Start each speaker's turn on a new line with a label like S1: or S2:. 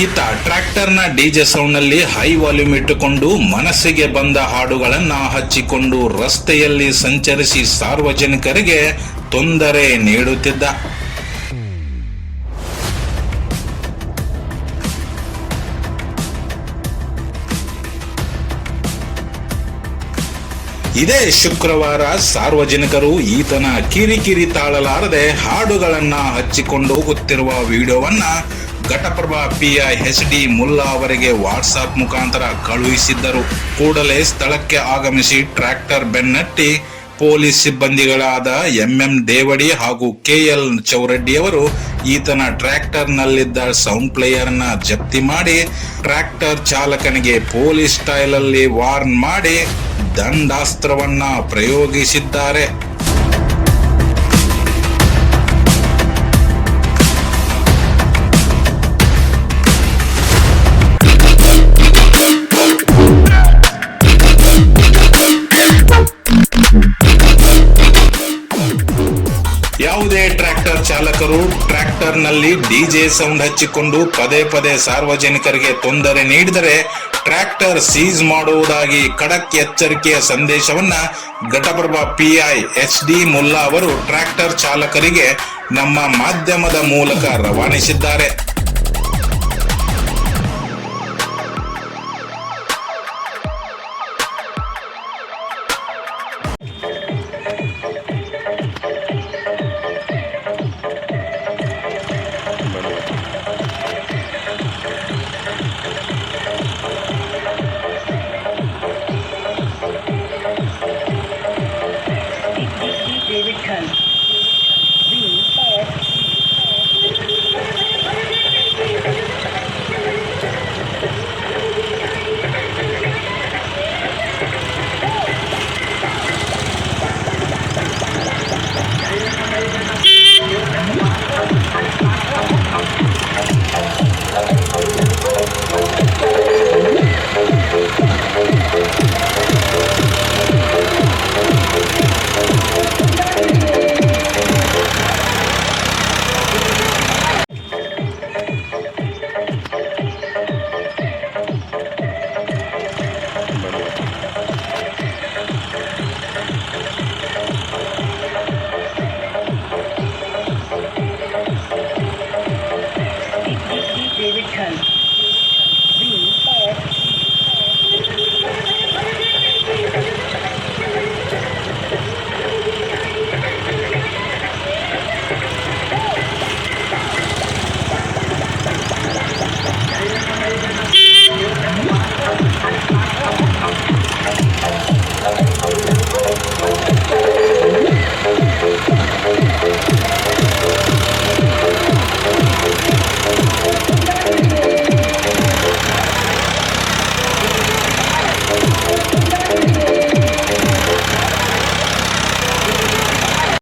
S1: ಈತ ಟ್ರ್ಯಾಕ್ಟರ್ನ DJ ಸೌಂಡ್ನಲ್ಲಿ high volume ಇಟ್ಟುಕೊಂಡು ಮನಸ್ಸಿಗೆ ಬಂದ ಹಾಡುಗಳನ್ನ ಹಚ್ಚಿಕೊಂಡು ರಸ್ತೆಯಲ್ಲಿ ಸಂಚರಿಸಿ ಸಾರ್ವಜನಿಕರಿಗೆ ತೊಂದರೆ ನೀಡುತ್ತಿದ್ದ. ಇದೇ ಶುಕ್ರವಾರ ಸಾರ್ವಜನಿಕರು ಈತನ ಕಿರಿಕಿರಿ ತಾಳಲಾರದೆ ಹಾಡುಗಳನ್ನ ಹಚ್ಚಿಕೊಂಡು ಹೋಗುತ್ತಿರುವ ವಿಡಿಯೋವನ್ನ Ghataprabha P I H D Mulla ಅವರಿಗೆ ವಾಟ್ಸಾಪ್ ಮುಖಾಂತರ ಕಳುಹಿಸಿದ್ದರು. ಕೂಡಲೇ ಸ್ಥಳಕ್ಕೆ ಆಗಮಿಸಿ ಟ್ರ್ಯಾಕ್ಟರ್ ಬೆನ್ನಟ್ಟಿ ಪೊಲೀಸ್ ಸಿಬ್ಬಂದಿಗಳಾದ ಎಂಎಂ ದೇವಡಿ ಹಾಗೂ ಕೆಎಲ್ ಚೌರೆಡ್ಡಿ ಅವರು ಈತನ ಟ್ರ್ಯಾಕ್ಟರ್ನಲ್ಲಿದ್ದ ಸೌಂಡ್ ಪ್ಲೇಯರ್ನ ಜಪ್ತಿ ಮಾಡಿ ಟ್ರ್ಯಾಕ್ಟರ್ ಚಾಲಕನಿಗೆ ಪೊಲೀಸ್ ಸ್ಟೈಲಲ್ಲಿ ವಾರ್ನ್ ಮಾಡಿ ದಂಡಾಸ್ತ್ರವನ್ನ ಪ್ರಯೋಗಿಸಿದ್ದಾರೆ. ಚಾಲಕರು ಟ್ರ್ಯಾಕ್ಟರ್ನಲ್ಲಿ ಡಿಜೆ ಸೌಂಡ್ ಹಚ್ಚಿಕೊಂಡು ಪದೇ ಪದೇ ಸಾರ್ವಜನಿಕರಿಗೆ ತೊಂದರೆ ನೀಡಿದರೆ ಟ್ರ್ಯಾಕ್ಟರ್ ಸೀಸ್ ಮಾಡುವುದಾಗಿ ಖಡಕ್ ಎಚ್ಚರಿಕೆಯ ಸಂದೇಶವನ್ನ Ghataprabha PI H D Mulla ಅವರು ಟ್ರ್ಯಾಕ್ಟರ್ ಚಾಲಕರಿಗೆ ನಮ್ಮ ಮಾಧ್ಯಮದ ಮೂಲಕ ರವಾನಿಸಿದ್ದಾರೆ.
S2: Amen.